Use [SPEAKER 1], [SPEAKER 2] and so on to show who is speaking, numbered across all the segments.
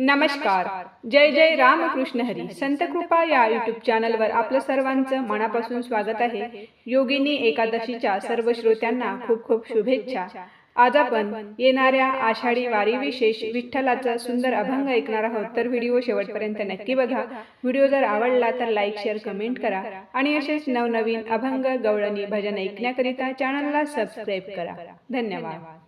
[SPEAKER 1] नमस्कार. जय जय रामकृष्ण हरी. संत कृपा या युट्यूब चॅनलवर आपलं सर्वांचं मनापासून स्वागत आहे. योगिनी एकादशीच्या सर्व श्रोत्यांना खूप खूप शुभेच्छा. आज आपण येणाऱ्या आषाढी वारी विशेष विठ्ठलाचा सुंदर अभंग ऐकणार आहोत. तर व्हिडिओ शेवटपर्यंत नक्की बघा. व्हिडिओ जर आवडला तर लाईक शेअर कमेंट करा. आणि असेच नवनवीन अभंग गवळणी भजन ऐकण्याकरिता चॅनलला सबस्क्राईब करा. धन्यवाद.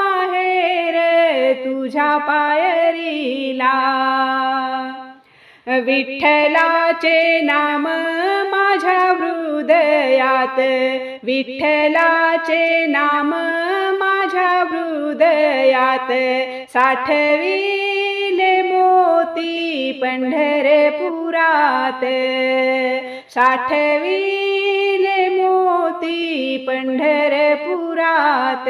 [SPEAKER 1] तुझ्या पायरीला. विठ्ठलाचे नाम माझ्या हृदयात. विठ्ठलाचे नाम माझ्या हृदयात. साठविले मोती पंढरपुरात साठविले मोती पंढरपुरात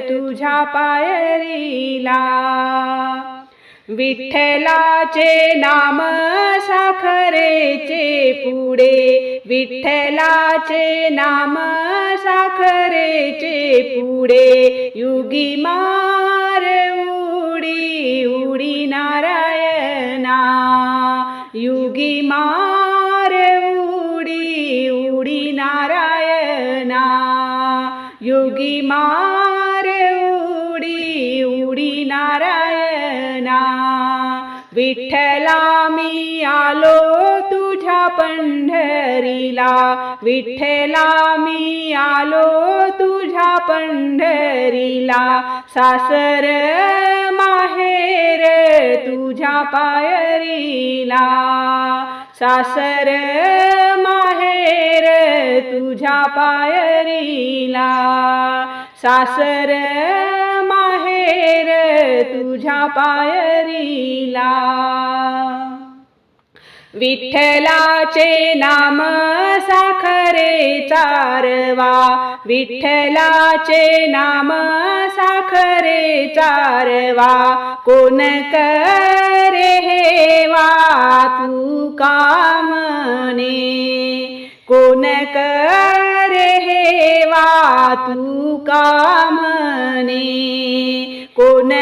[SPEAKER 1] तुझ्या पायरीला. विठ्ठलाचे नाम साखरेचे पुढे. विठ्ठलाचे नाम साखरेचे पुढे. युगी मार उडी उडी नारायणा. युगी मार उडी उडी नारायणा. युगी मार उडी उडी नारायणा. विठ्ठला मी आलो तुझ्या पंढरीला. विठ्ठला मी आलो तुझ्या पंढरीला. सासर माहेर तुझ्या पायरीला. सासर माहेर तुझ्या पायरीला. सासर पायरीला. विठ्ठलाचे नाम साखरे चारवा. विठ्ठलाचे नाम साखरे चारवा. कोण करे हेवा तू कामने कोण करे हेवा तू कामने कोण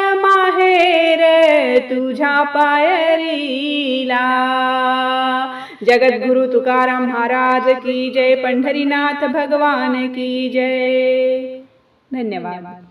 [SPEAKER 1] माहेर तुझ्या पायरीला. जगद्गुरु तुकाराम महाराज की जय पंढरीनाथ भगवान की जय. धन्यवाद.